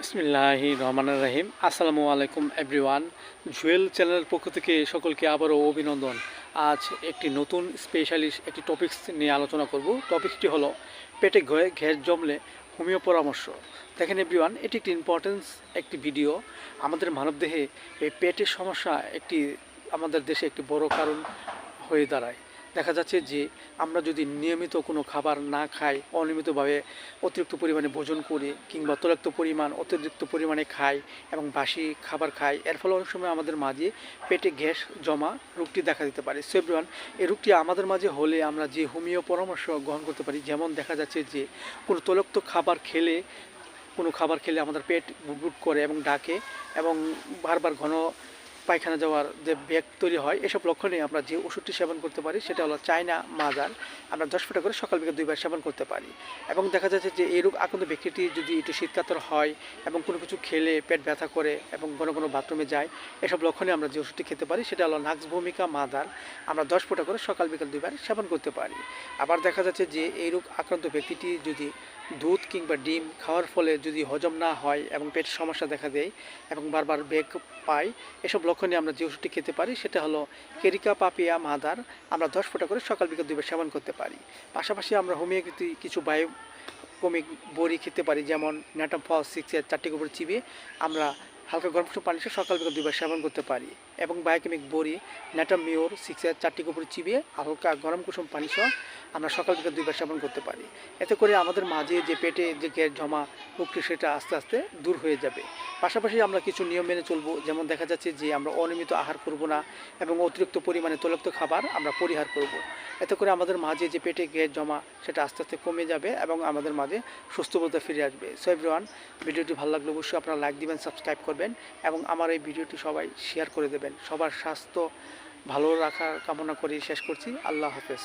বিসমিল্লাহি রহমান রাহিম আসসালামু আলাইকুম এভরিওয়ান। জুয়েল চ্যানেলের পক্ষ থেকে সকলকে আবারও অভিনন্দন। আজ একটি নতুন স্পেশালিস্ট একটি টপিকস নিয়ে আলোচনা করব। টপিকটি হলো পেটে ঘয়ে ঘ্যাস জমলে হোমিও পরামর্শ দেখেন এভরিওয়ান, এটি একটি ইম্পর্টেন্স একটি ভিডিও। আমাদের মানবদেহে এই পেটের সমস্যা একটি, আমাদের দেশে একটি বড় কারণ হয়ে দাঁড়ায়। দেখা যাচ্ছে যে আমরা যদি নিয়মিত কোনো খাবার না খাই, অনিয়মিতভাবে অতিরিক্ত পরিমাণে ভোজন করি কিংবা তৈলাক্ত পরিমাণ, অতিরিক্ত পরিমাণে খাই এবং বাসি খাবার খাই, এর ফলে অনেক সময় আমাদের মাঝে পেটে গ্যাস জমা রোগটি দেখা দিতে পারে। সো এভরিওয়ান এই রোগটি আমাদের মাঝে হলে আমরা যে হোমিও পরামর্শ গ্রহণ করতে পারি, যেমন দেখা যাচ্ছে যে কোনো তৈলাক্ত খাবার খেলে, কোনো খাবার খেলে আমাদের পেট বুটবুট করে এবং ডাকে এবং বারবার ঘন পায়খানা যাওয়ার যে ব্যাগ তৈরি হয়, এসব লক্ষণে আমরা যে ওষুধটি সেবন করতে পারি, সেটা হলো চায়না মাজার। আমরা দশ ফোঁটা করে সকাল বিকেল দুইবার সেবন করতে পারি। এবং দেখা যাচ্ছে যে এই রোগ আক্রান্ত ব্যক্তিটি যদি একটু শীতকাতর হয় এবং কোনো কিছু খেলে পেট ব্যথা করে এবং কোনো কোনো বাথরুমে যায়, এসব লক্ষণে আমরা যে ওষুধটি খেতে পারি, সেটা হলো নাক্স ভূমিকা মাদার আমরা দশ ফোঁটা করে সকাল বিকেল দুইবার সেবন করতে পারি। আবার দেখা যাচ্ছে যে এই রোগ আক্রান্ত ব্যক্তিটি যদি দুধ কিংবা ডিম খাওয়ার ফলে যদি হজম না হয় এবং পেটের সমস্যা দেখা দেয় এবং বারবার বেগ পায়, এসব লক্ষণে আমরা যে ওষুধটি খেতে পারি সেটা হলো কেরিকা, পাপিয়া, মাদার। আমরা দশ ফোঁটা করে সকাল বিকেল দুবার সেবন করতে পারি। পাশাপাশি আমরা হোমিওপ্যাথি কিছু বায়ো কমিক বড়ি খেতে পারি, যেমন ন্যাটাম ফল সিক্সের চারটি গোবর চিবিয়ে আমরা হালকা গরম কুসুম পানি সকাল বিকেল দুইবার সেবন করতে পারি। এবং বায়োকেমিক বড়ি, ন্যাটাম মিওর সিক্সের চারটি গোবর চিবিয়ে হালকা গরম কুসুম পানি সহ আমরা সকাল বিকেল দুইবার সেবন করতে পারি। এতে করে আমাদের মাঝে যে পেটে যে গ্যাস জমা রোগটি সেটা আস্তে আস্তে দূর হয়ে যাবে। পাশাপাশি আমরা কিছু নিয়ম মেনে চলবো, যেমন দেখা যাচ্ছে যে আমরা অনিয়মিত আহার করব না এবং অতিরিক্ত পরিমাণে তৈলাক্ত খাবার আমরা পরিহার করব। এতে করে আমাদের মাঝে যে পেটে গ্যাস জমা সেটা আস্তে আস্তে কমে যাবে এবং আমাদের মাঝে সুস্থবোধ ফিরে আসবে। সো এভরিওয়ান, ভিডিওটি ভালো লাগলে অবশ্যই আপনারা লাইক দিবেন, সাবস্ক্রাইব করবেন। এবং আমার এই ভিডিওটি সবাই শেয়ার করে দেবেন। সবার স্বাস্থ্য ভালো রাখার কামনা করে শেষ করছি। আল্লাহ হাফেজ।